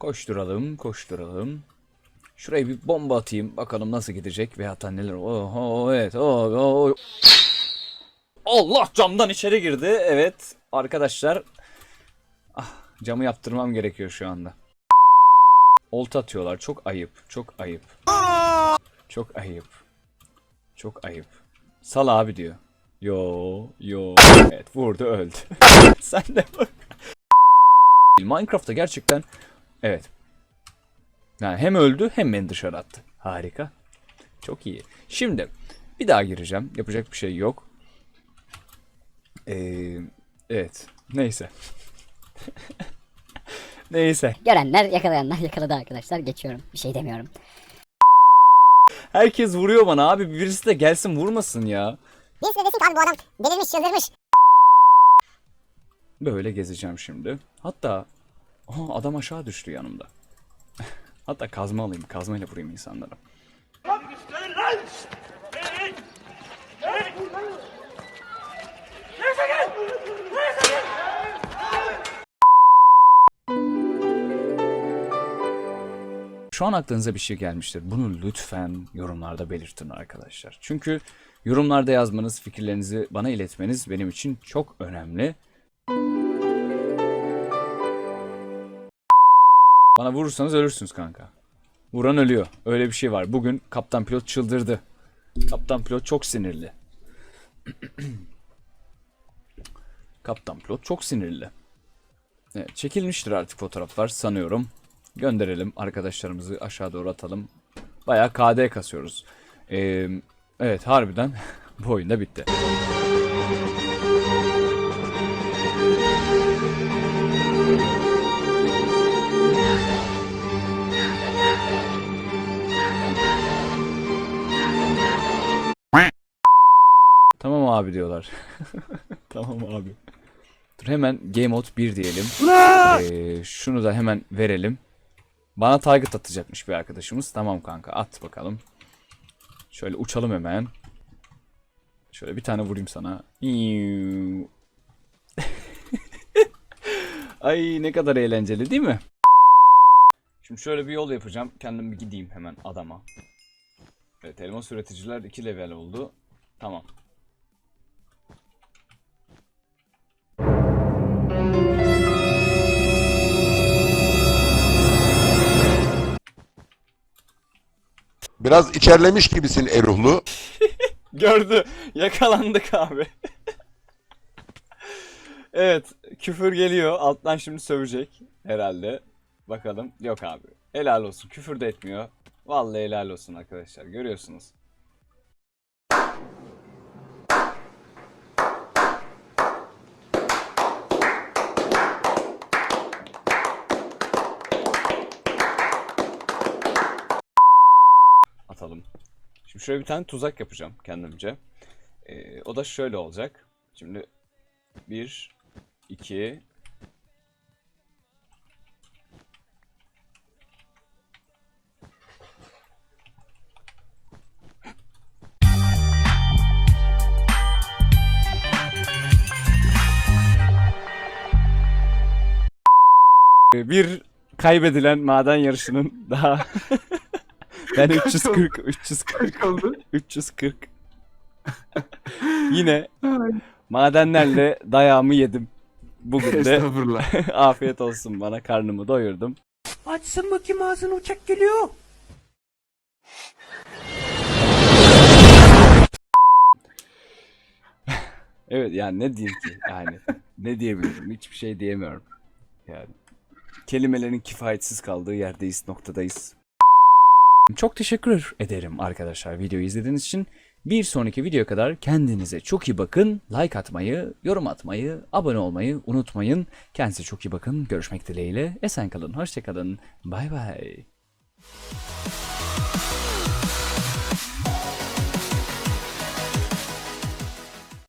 Koşturalım, koşturalım. Şuraya bir bomba atayım. Bakalım nasıl gidecek ve hatta neler. Oho evet. Oh, oh. Allah camdan içeri girdi. Evet arkadaşlar. Ah, camı yaptırmam gerekiyor şu anda. Olta atıyorlar. Çok ayıp. Çok ayıp. Çok ayıp. Çok ayıp. Sal abi diyor. Yo yo. Evet vurdu öldü. Sen de bak. Minecraft'ta gerçekten evet. Yani hem öldü hem beni dışarı attı. Harika. Çok iyi. Şimdi bir daha gireceğim. Yapacak bir şey yok. Ee, evet. Neyse. Neyse. Görenler yakalayanlar yakaladı arkadaşlar. Geçiyorum. Bir şey demiyorum. Herkes vuruyor bana abi. Birisi de gelsin vurmasın ya. Birisi de desin ki abi bu adam delirmiş çıldırmış. Böyle gezeceğim şimdi. Hatta Aha, adam aşağı düştü yanımda. Hatta kazma alayım. Kazmayla vurayım insanlara. Şu an aklınıza bir şey gelmiştir. Bunu lütfen yorumlarda belirtin arkadaşlar. Çünkü yorumlarda yazmanız, fikirlerinizi bana iletmeniz benim için çok önemli. Bana vurursanız ölürsünüz kanka. Vuran ölüyor. Öyle bir şey var. Bugün kaptan pilot çıldırdı. Kaptan pilot çok sinirli. kaptan pilot çok sinirli. Evet, çekilmiştir artık fotoğraflar sanıyorum. Gönderelim arkadaşlarımızı aşağı doğru atalım. Bayağı KD kasıyoruz. Ee, evet harbiden bu oyun da bitti. Abi diyorlar. tamam abi. Dur hemen Game Mode 1 diyelim. Ee, şunu da hemen verelim. Bana target atacakmış bir arkadaşımız. Tamam kanka at bakalım. Şöyle uçalım hemen. Şöyle bir tane vurayım sana. Ay ne kadar eğlenceli değil mi? Şimdi şöyle bir yol yapacağım. Kendim bir gideyim hemen adama. Evet elmas üreticiler 2 level oldu. Tamam. Biraz içerlemiş gibisin Eruhlu. Gördü. Yakalandık abi. evet. Küfür geliyor. Alttan şimdi sövecek. Herhalde. Bakalım. Yok abi. Helal olsun. Küfür de etmiyor. Vallahi helal olsun arkadaşlar. Görüyorsunuz. Atalım. Şimdi şöyle bir tane tuzak yapacağım kendimce. Ee, o da şöyle olacak. Şimdi bir, iki, Ee, bir kaybedilen maden yarışının daha ben 340 340 oldu. 340 Yine madenlerle dayağımı yedim. Bugün de Estağfurullah. afiyet olsun bana karnımı doyurdum. Açsın bakayım ağzını uçak geliyor. Evet yani ne diyeyim ki yani ne diyebilirim hiçbir şey diyemiyorum. Yani kelimelerin kifayetsiz kaldığı yerdeyiz noktadayız. Çok teşekkür ederim arkadaşlar videoyu izlediğiniz için. Bir sonraki videoya kadar kendinize çok iyi bakın. Like atmayı, yorum atmayı, abone olmayı unutmayın. Kendinize çok iyi bakın. Görüşmek dileğiyle. Esen kalın, hoşçakalın. Bay bay.